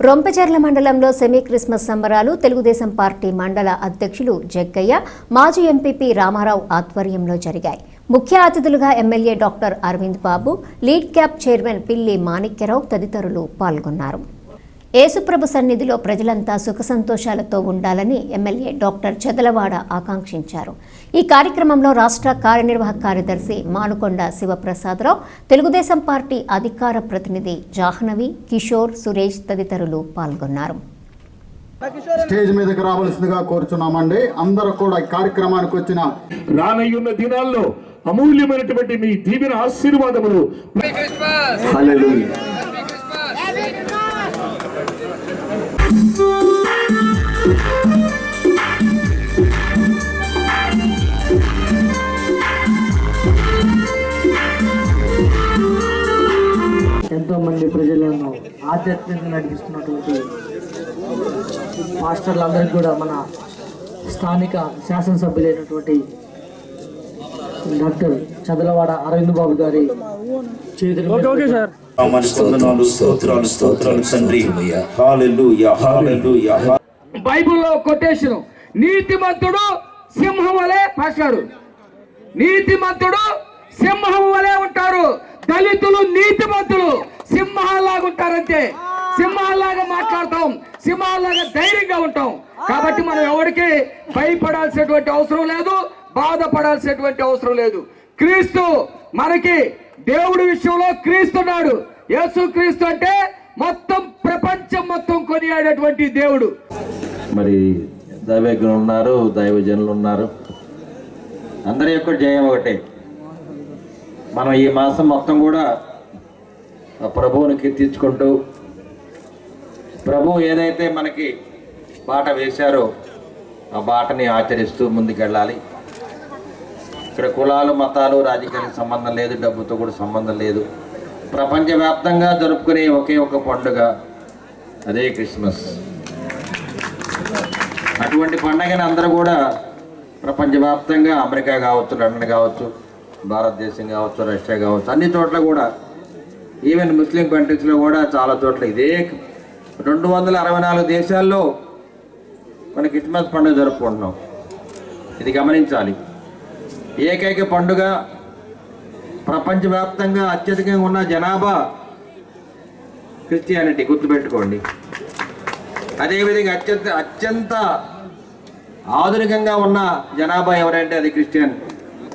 రొంపచెర్ల మండలంలో semi Christmas సంబరాలు Telugu Desam party మండల అధ్యక్షులు జగ్గయ్య మాజీ ఎంపీపీ రామారావు ఆధ్వర్యంలో జరిగాయి. ముఖ్య అతిథులుగా MLA doctor Aravind Babu LIDCAP chairman Pilli Manikyarao తదితరులు పాల్గొన్నారు. యేసుప్రభు సన్నిధిలో ప్రజలంతా సుఖ సంతోషాలతో ఉండాలని ఎమ్మెల్యే డాక్టర్ చెదలవాడ ఆకాంక్షించారు. ఈ కార్యక్రమంలో రాష్ట్ర కార్యనిర్వాహక కార్యదర్శి మానుకొండ శివప్రసాదరావు తెలుగుదేశం పార్టీ అధికార ప్రతినిధి జాహ్నవి కిషోర్ సురేష్ తదితరులు పాల్గొన్నారు. స్టేజ్ మీదకి రావాల్సిందిగా కోరుచున్నామండి. అందరూ కూడా ఈ కార్యక్రమానికి వచ్చిన రానయ్యున్న దినాల్లో అమూల్యమైనటువంటి మీ దీవెన ఆశీర్వాదములు. ఎంతో మంది ప్రజలను ఆధ్యాత్మికంగా నడిపిస్తున్నటువంటి మాస్టర్లందరికీ కూడా మన స్థానిక శాసనసభ్యులైనటువంటి డాక్టర్ చదలవాడ అరవింద్ బాబు గారి చేతులు స్తోత్రాలు స్తోత్రాలు తండ్రి. బైబిల్లో కొటేషన్ నీతిమంతుడు సింహం వలె పాశారు నీతిమంతుడు సింహం వలె ఉంటారు దళితులు నీతిమంతులు సింహాలాగా ఉంటారంతే. సింహాలాగా మాట్లాడతాం సింహాలాగా ధైర్యంగా ఉంటాం. కాబట్టి మనం ఎవరికి భయపడాల్సినటువంటి అవసరం లేదు బాధపడాల్సినటువంటి అవసరం లేదు. క్రీస్తు మనకి దేవుడి విషయంలో క్రీస్తున్నాడు. యేసు క్రీస్తు అంటే మొత్తం ప్రపంచం మొత్తం కొనియాడేటువంటి దేవుడు. మరి దైవజ్ఞులు ఉన్నారు దైవజనులు ఉన్నారు. అందరి యొక్క జయం ఒకటే. మనం ఈ మాసం మొత్తం కూడా ఆ ప్రభువుని కీర్తించుకుంటూ ప్రభు ఏదైతే మనకి బాట వేశారో ఆ బాటని ఆచరిస్తూ ముందుకెళ్ళాలి. ఇక్కడ కులాలు మతాలు రాజకీయాలకు సంబంధం లేదు డబ్బుతో కూడా సంబంధం లేదు. ప్రపంచవ్యాప్తంగా జరుపుకునే ఒకే ఒక పండుగ అదే క్రిస్మస్. అటువంటి పండుగని అందరూ కూడా ప్రపంచవ్యాప్తంగా అమెరికా కావచ్చు లండన్ కావచ్చు భారతదేశం కావచ్చు రష్యా కావచ్చు అన్ని చోట్ల కూడా ఈవెన్ ముస్లిం కంట్రీస్లో కూడా చాలా చోట్ల ఇదే రెండు వందల అరవై నాలుగు దేశాల్లో మన క్రిస్మస్ పండుగ జరుపుకుంటున్నాం. ఇది గమనించాలి. ఏకైక పండుగ ప్రపంచవ్యాప్తంగా అత్యధికంగా ఉన్న జనాభా క్రిస్టియానిటీ గుర్తుపెట్టుకోండి. అదేవిధంగా అత్యంత అత్యంత ఆధునికంగా ఉన్న జనాభా ఎవరంటే అది క్రిస్టియన్